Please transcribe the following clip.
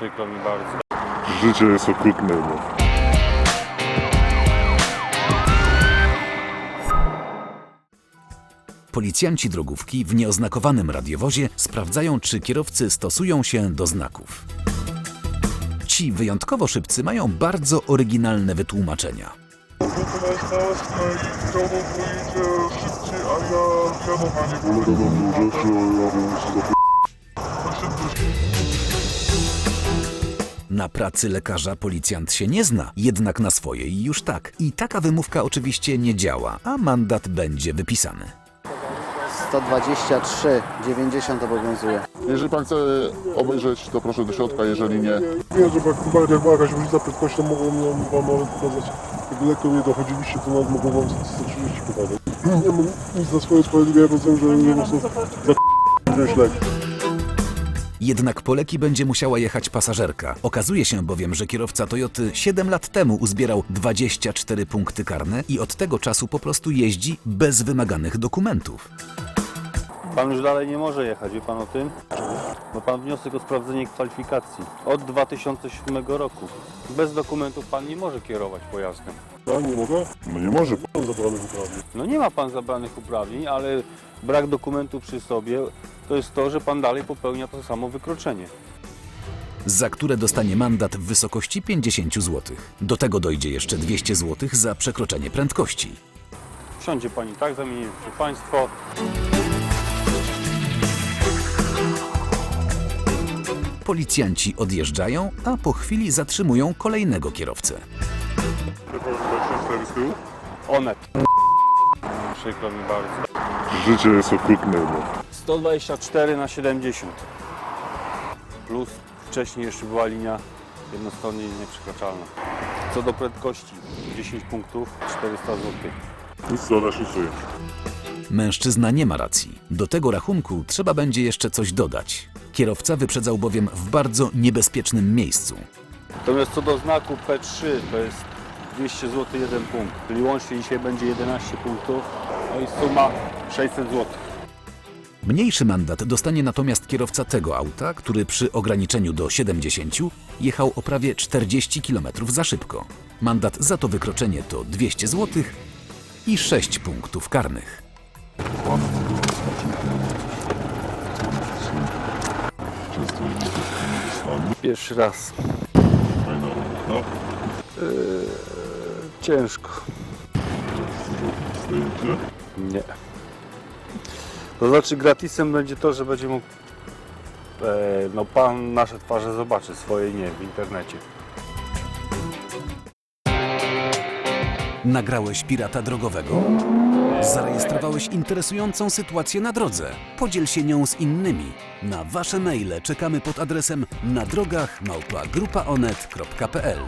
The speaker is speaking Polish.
Przykro mi bardzo. Życie jest okrutne. No. Policjanci drogówki w nieoznakowanym radiowozie sprawdzają, czy kierowcy stosują się do znaków. Ci wyjątkowo szybcy mają bardzo oryginalne wytłumaczenia. Na pracy lekarza policjant się nie zna, jednak na swojej już tak. I taka wymówka oczywiście nie działa, a mandat będzie wypisany. 123, 90 obowiązuje. Jeżeli pan chce obejrzeć, to proszę do środka, jeżeli nie, Wiem, że chyba jak była jakaś różnica prędkości, mogą ją wam nawet pokazać. Jak lekko nie dochodziliście, to nawet mogą wam 130 pokazać. Nie mam nic na swoje usprawiedliwienie, bo wiem, że nie mocno za wziąć lek. Jednak po leki będzie musiała jechać pasażerka. Okazuje się bowiem, że kierowca Toyoty 7 lat temu uzbierał 24 punkty karne i od tego czasu po prostu jeździ bez wymaganych dokumentów. Pan już dalej nie może jechać, wie pan o tym? Bo pan wniosek o sprawdzenie kwalifikacji od 2007 roku. Bez dokumentów pan nie może kierować pojazdem. Ja nie mogę? no nie może pan. Mam zabrany uprawnień. No nie ma pan zabranych uprawnień, ale brak dokumentu przy sobie to jest to, że pan dalej popełnia to samo wykroczenie. za które dostanie mandat w wysokości 50 zł. Do tego dojdzie jeszcze 200 zł za przekroczenie prędkości. Wsiądzie pani tak, zamienię się państwo. Policjanci odjeżdżają, a po chwili zatrzymują kolejnego kierowcę. Onet. Przykro mi bardzo. Życie jest okrutne. No. 124 na 70. Plus wcześniej jeszcze była linia jednostronnie nieprzekraczalna. Co do prędkości 10 punktów 400 zł. Nic co naszycuje. Mężczyzna nie ma racji. Do tego rachunku trzeba będzie jeszcze coś dodać. Kierowca wyprzedzał bowiem w bardzo niebezpiecznym miejscu. Natomiast co do znaku P3 to jest 200 zł jeden punkt. Czyli łącznie dzisiaj będzie 11 punktów. No i suma 600 zł. Mniejszy mandat dostanie natomiast kierowca tego auta, który przy ograniczeniu do 70 jechał o prawie 40 km za szybko. Mandat za to wykroczenie to 200 zł i 6 punktów karnych. Pierwszy raz. No, Ciężko. Nie. To znaczy gratisem będzie to, że będzie mógł e, no pan nasze twarze zobaczy, swoje nie w internecie. Nagrałeś pirata drogowego? Zarejestrowałeś interesującą sytuację na drodze? Podziel się nią z innymi. Na Wasze maile czekamy pod adresem na drogach małpa grupaonet.pl